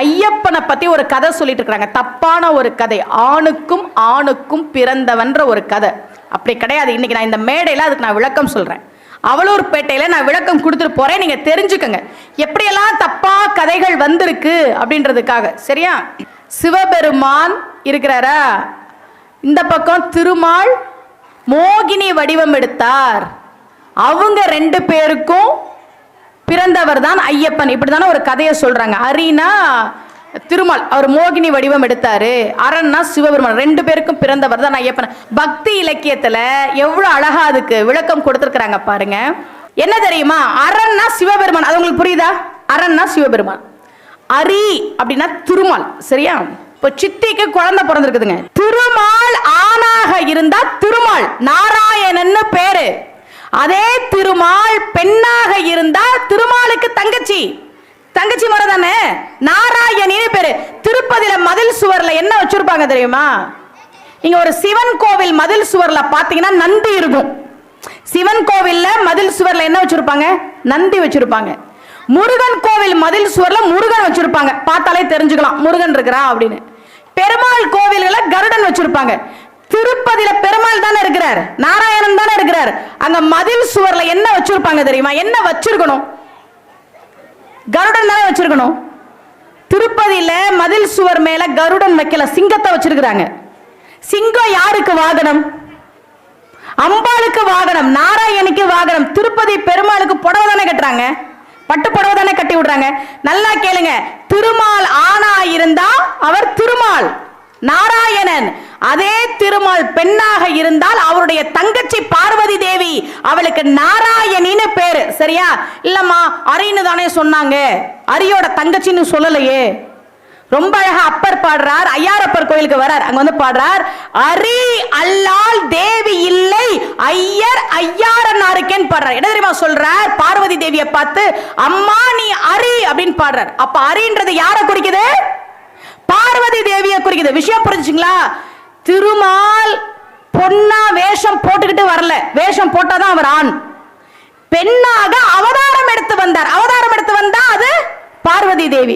ஐயப்பனை பத்தி ஒரு கதை சொல்லிட்டு இருக்கிறாங்க. தப்பான ஒரு கதை. ஆணுக்கும் ஆணுக்கும் பிறந்தவன்ற ஒரு கதை. அப்படி கிடையாது. இன்னைக்கு நான் இந்த மேடையில அதுக்கு நான் விளக்கம் சொல்றேன். அவலூர்பேட்டையில நான் விளக்கம் கொடுத்துட்டு போறேன். நீங்க தெரிஞ்சுக்கங்க. எப்படியெல்லாம் தப்பா கதைகள் வந்திருக்கு அப்படின்றதுக்காக. சரியா? சிவபெருமான் இருக்கிறாரா? இந்த பக்கம் திருமால் மோகினி வடிவம் எடுத்தார். அவங்க ரெண்டு பேருக்கும் பிறந்தவர் தான் ஐயப்பன். இப்படிதானே ஒரு கதையை சொல்றாங்க. அரினா திருமால் அவர் மோகினி வடிவம் எடுத்தாரு. அரண்னா சிவபெருமான் ரெண்டு பேருக்கும் பிறந்தவர் தான் ஐயப்பன். பக்தி இலக்கியத்துல எவ்வளவு அழகா அதுக்கு விளக்கம் கொடுத்துருக்குறாங்க பாருங்க. என்ன தெரியுமா? அரண்னா சிவபெருமான். அது உங்களுக்கு புரியுதா? அரண்னா சிவபெருமான். அரி அப்படின்னா திருமால். சரியா? இப்போ சித்திக்கு குழந்தை பிறந்திருக்குதுங்க. திருமால் ஆணாக இருந்தா திருமால். நாராயணன்னு பேரு. அதே திருமால் பெண்ணாக இருந்தா தங்கச்சி. தங்கச்சி முறை தானே? நாராயணின்னு பேரு. திருப்பதியில மதில் சுவர்ல என்ன வச்சிருப்பாங்க தெரியுமா? நீங்க ஒரு சிவன் கோவில் மதில் சுவர்ல பாத்தீங்கன்னா நந்தி இருக்கும். சிவன் கோவில்ல மதில் சுவர்ல என்ன வச்சிருப்பாங்க? நந்தி வச்சிருப்பாங்க. முருகன் கோவில் மதில் சுவர்ல முருகன் வச்சிருப்பாங்க. பார்த்தாலே தெரிஞ்சுக்கலாம். முருகன் இருக்கிறான் அப்படின்னு. பெருமாள் கோவில்கள கருடன் வச்சிருப்பாங்க. திருப்பதியில பெருமாள் தானே இருக்கிறார். நாராயணன் தானே இருக்கிறார். அங்க மதில் சுவர்ல என்ன வச்சிருப்பாங்க தெரியுமா? என்ன வச்சிருக்கணும்? கருடன் தானே வச்சிருக்கணும்? திருப்பதியில மதில் சுவர் மேல கருடன் வைக்கல சிங்கத்தை வச்சிருக்கிறாங்க. சிங்கம் யாருக்கு வாகனம்? அம்பாளுக்கு வாகனம் நாராயணிக்கு வாகனம். திருப்பதி பெருமாளுக்கு புடவை தானே கட்டுறாங்க? பட்டு புடவை தானே கட்டி விடுறாங்க. நல்லா கேளுங்க திருமால் ஆணா இருந்தா அவர் திருமால் நாராயணன். அதே திருமால் பெண்ணாக இருந்தால் அவருடைய தங்கச்சி பார்வதி தேவி அவளுக்கு நாராயணின்னு சரியா? இல்லம்மா அரின்னு தானே சொன்னாங்க. அரியோட தங்கச்சின்னு சொல்லலையே. ரொம்ப அழகா அப்பர் பாடுறார். ஐயாரப்பர் கோயிலுக்கு வரார் அங்க வந்து பாடுறார். அரி அல்லால் தேவி இல்லை ஐயர் ஐயாரனாருக்கேன்னு பாடுறார். என்ன தெரியுமா சொல்றார்? பார்வதி தேவியை பார்த்து அம்மா நீ அரி அப்படின்னு பாடுறார். அப்ப அரின்றது யாரை குறிக்குது? பார்வதி தேவியை குறிக்குது. விஷயம் புரிஞ்சுங்களா திருமால் பொன்னா வேஷம் போட்டுக்கிட்டு வரல. வேஷம் போட்டாதான் அவர் ஆண். பெண்ணாக அவதாரம் எடுத்து வந்தார். அவதாரம் எடுத்து வந்தா அது பார்வதி தேவி.